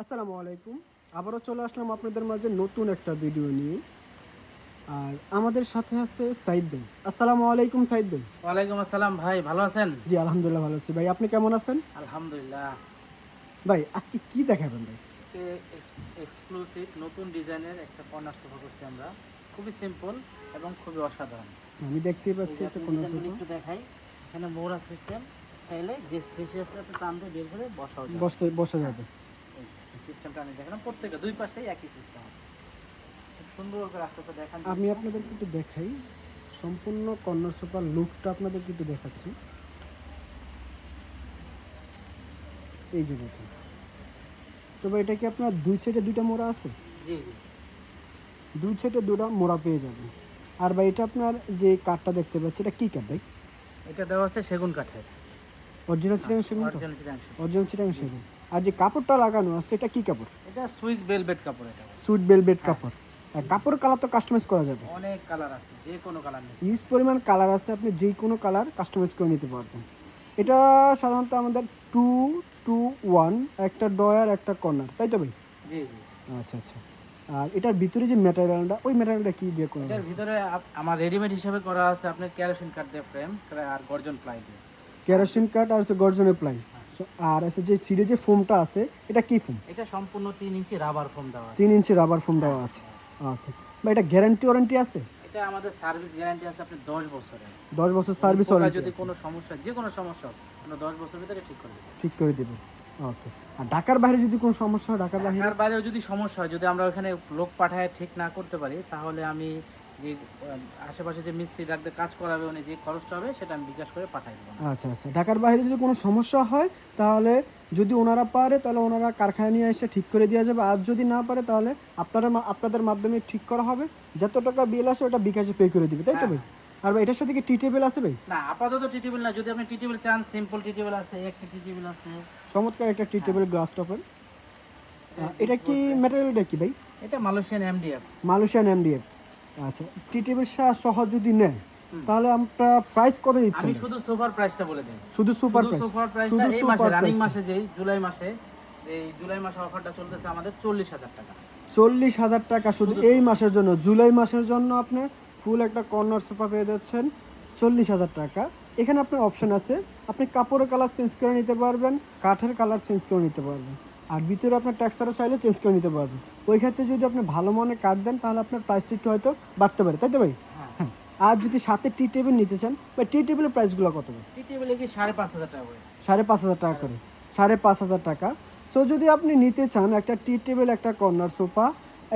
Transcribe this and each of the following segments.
আসসালামু আলাইকুম। আবারও চলে আসলাম আপনাদের মাঝে নতুন একটা ভিডিও নিয়ে। আর আমাদের সাথে আছে সাইদ ভাই আসসালামু আলাইকুম সাইদ ভাই ওয়ালাইকুম আসসালাম ভাই ভালো আছেন? জি আলহামদুলিল্লাহ ভালো আছি। ভাই আপনি কেমন আছেন? আলহামদুলিল্লাহ। ভাই আজকে কি দেখাবেন ভাই? আজকে এক্সক্লুসিভ নতুন ডিজাইনের একটা কর্নার সোফা করছি আমরা। খুবই সিম্পল এবং খুবই অসাধারণ। আমি দেখতেই এই পাচ্ছি আপনি কোন ডিজাইনগুলো একটু দেখাই। এখানে মোড়া সিস্টেম চাইলে গেস্ট আসলে আপনি টান দিয়ে বের করে বসাও যাবে। বসতে বসা যাবে। সিস্টেমটা আমি দেখালাম। প্রত্যেকটা দুই পাশেই একই সিস্টেম আছে। খুব সুন্দর করে আস্তে আস্তে দেখান। আমি আপনাদেরকে একটু দেখাই। সম্পূর্ণ কর্নার সোফার লুকটা আপনাদেরকে একটু দেখাচ্ছি। এই যে দেখুন। তবে এটা কি আপনার দুই সাইডে দুইটা মোড়া আছে? জি জি। দুই সাইডে দুটা মোড়া পেয়ে যাবেন। আর ভাই এটা আপনার যে কাঠটা দেখতে পাচ্ছি এটা কি কাঠ ভাই? এটা দেওয়া আছে সেগুন কাঠের। অরিজিনাল চিটাং সেগুন অরিজিনাল অরিজিনাল চিটাং সেগুন আর যে কাপড়টা লাগানো আছে এটা কি কাপড়? এটা সুইস বেলভেট কাপড় এটা। সুইট বেলভেট হ্যাঁ। কাপড়। কাপড় কালার তো কাস্টমাইজ করা যাবে। অনেক কালার আছে যে কোনো কালার ইউজ পরিমাণ কালার আছে আপনি যে কোনো কালার কাস্টমাইজ করে নিতে পারবেন। এটা সাধারণত আমাদের টু টু ওয়ান একটা ডয়ার একটা কর্নার তাই তো ভাই? জি জি। আচ্ছা আচ্ছা। আর এটার ভিতরে যে ম্যাটেরিয়ালটা ওই ম্যাটেরিয়ালটা কি দিয়ে করা এটার ভিতরে আমার রেডিমেড হিসাবে করা আছে আপনার ক্যারোসিন কাঠ দিয়ে ফ্রেম আর গর্জন প্লাই দিয়ে। কেরোসিন কাঠ আর হচ্ছে গর্জনের প্লাই আর আছে যে সিডে যে ফোমটা আছে এটা কি ফোম? এটা সম্পূর্ণ তিন ইঞ্চি রাবার ফোম দেওয়া তিন ইঞ্চি রাবার ফোম দেওয়া আছে। ওকে বা এটা গ্যারান্টি ওয়ারেন্টি আছে? এটা আমাদের সার্ভিস গ্যারান্টি আছে আপনি দশ বছরের। দশ বছর সার্ভিস ওয়ারেন্টি যদি কোনো সমস্যা যে কোনো সমস্যা হোক আমরা দশ বছর ভিতরে ঠিক করে দেবো ঠিক করে দেবেন। ওকে আর ঢাকার বাইরে যদি কোনো সমস্যা হয় ঢাকার বাইরে? ঢাকার বাইরেও যদি সমস্যা হয় যদি আমরা ওখানে লোক পাঠায় ঠিক না করতে পারি তাহলে আমি যে আশেপাশে যে মিস্ত্রি ডাকতে কাজ করাবে উনি যে খরচটা হবে সেটা আমি বিকাশ করে পাঠাই দেবো। আচ্ছা আচ্ছা। ঢাকার বাইরে যদি কোনো সমস্যা হয় তাহলে যদি ওনারা পারে তাহলে ওনারা কারখানা নিয়ে এসে ঠিক করে দেওয়া যাবে। আর যদি না পারে তাহলে আপনারা আপনাদের মাধ্যমে ঠিক করা হবে। যত টাকা বিল আসে ওটা বিকাশে পে করে দিবে তাই তো ভাই? আর ভাই এটার সাথে কি টি টেবিল আছে ভাই? না আপাতত টি টেবিল না। যদি আপনি টি টেবিল চান সিম্পল টি টেবিল আছে একটা টি টেবিল আছে। চমৎকার একটা টি টেবিল গ্লাস টপের এটা কি ম্যাটেরিয়ালটা কি ভাই? এটা মালয়েশিয়ান এমডিএফ মালয়েশিয়ান এমডিএফ আচ্ছা টি টেবিল সহ যদি নেয় তাহলে আমরা প্রাইস কত দিচ্ছেন আমি শুধু সোফার প্রাইসটা বলে দিই। শুধু সুপার প্রাইস সোফার প্রাইসটা এই মাসে রানিং মাসে যেই জুলাই মাসে এই জুলাই মাসে অফারটা চলতেছে আমাদের চল্লিশ হাজার টাকা। চল্লিশ হাজার টাকা শুধু শুধু এই মাসের জন্য জুলাই মাসের জন্য আপনি ফুল একটা কর্নার সোফা পেয়ে যাচ্ছেন চল্লিশ হাজার টাকা। এখানে আপনার অপশন আছে আপনি কাপড়ের কালার চেঞ্জ করে নিতে পারবেন কাঠের কালার চেঞ্জ করে নিতে পারবেন। আর ভিতরে আপনার ট্যাক্সারও চাইলে চেঞ্জ করে নিতে পারবেন। ওই ক্ষেত্রে যদি আপনি ভালো মনে কাট দেন তাহলে আপনার প্রাইসটা একটু হয়তো বাড়তে পারে তাই তো ভাই? হ্যাঁ। হ্যাঁ। আর যদি সাথে টি টেবিল নিতে চান বা টি টেবিলের প্রাইসগুলো কত ভাই? টি টেবিলে কি সাড়ে পাঁচ হাজার টাকা সাড়ে পাঁচ হাজার টাকা করে। সাড়ে পাঁচ হাজার টাকা। সো যদি আপনি নিতে চান একটা টি টেবিল একটা কর্নার সোফা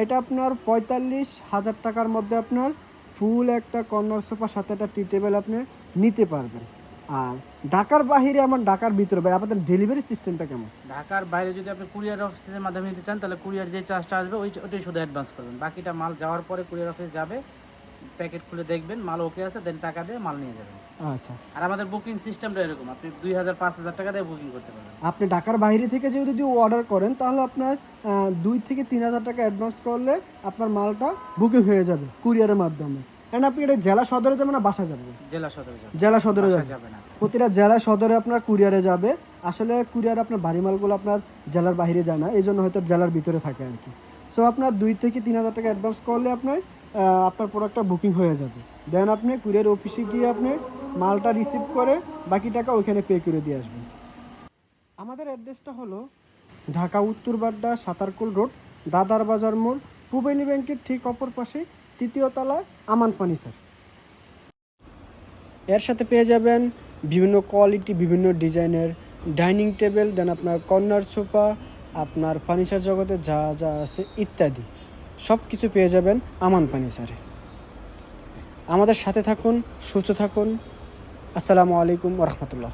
এটা আপনার পঁয়তাল্লিশ হাজার টাকার মধ্যে আপনার ফুল একটা কর্নার সোফার সাথে একটা টি টেবিল আপনি নিতে পারবেন। আর ঢাকার বাহিরে আমার ঢাকার ভিতরে ভাই আপনাদের ডেলিভারি সিস্টেমটা কেমন? ঢাকার বাইরে যদি আপনি কুরিয়ার অফিসের মাধ্যমে নিতে চান তাহলে কুরিয়ার যে চার্জটা আসবে ওই ওইটাই শুধু অ্যাডভান্স করবেন। বাকিটা মাল যাওয়ার পরে কুরিয়ার অফিস যাবে প্যাকেট খুলে দেখবেন মাল ওকে আছে দেন টাকা দিয়ে মাল নিয়ে যাবেন। আচ্ছা। আর আমাদের বুকিং সিস্টেমটা এরকম আপনি দুই হাজার পাঁচ হাজার টাকা দিয়ে বুকিং করতে পারবেন। আপনি ঢাকার বাইরে থেকে যদি অর্ডার করেন তাহলে আপনার দুই থেকে তিন হাজার টাকা অ্যাডভান্স করলে আপনার মালটা বুকিং হয়ে যাবে কুরিয়ারের মাধ্যমে। এন্ড আপনি এটা জেলা সদরে যাবেন না বাসা যাবেন? জেলা সদরে যাবে জেলা সদরে যাবেন। যাবে না। প্রতিটা জেলা সদরে আপনার কুরিয়ারে যাবে। আসলে কুরিয়ারে আপনার ভারী মালগুলো আপনার জেলার বাইরে যায় না এই জন্য হয়তো জেলার ভিতরে থাকে আর কি। সো আপনার দুই থেকে তিন হাজার টাকা অ্যাডভান্স করলে আপনার আপনার প্রোডাক্টটা বুকিং হয়ে যাবে। দেন আপনি কুরিয়ার অফিসে গিয়ে আপনি মালটা রিসিভ করে বাকি টাকা ওইখানে পে করে দিয়ে আসবেন। আমাদের অ্যাড্রেসটা হলো ঢাকা উত্তর বাড্ডা সাতারকুল রোড দাদার বাজার মোড় পুবেলি ব্যাংকের ঠিক অপর পাশে তৃতীয় তলায় আমান ফার্নিচার এর সাথে পেয়ে যাবেন বিভিন্ন কোয়ালিটি, বিভিন্ন ডিজাইনের ডাইনিং টেবিল, দেন আপনার কর্নার সোফা, আপনার ফার্নিচার জগতে যা যা আছে ইত্যাদি। সব কিছু পেয়ে যাবেন আমান ফার্নিচারে আমাদের সাথে থাকুন, সুস্থ থাকুন। আসসালামু আলাইকুম রহমতুল্লাহ।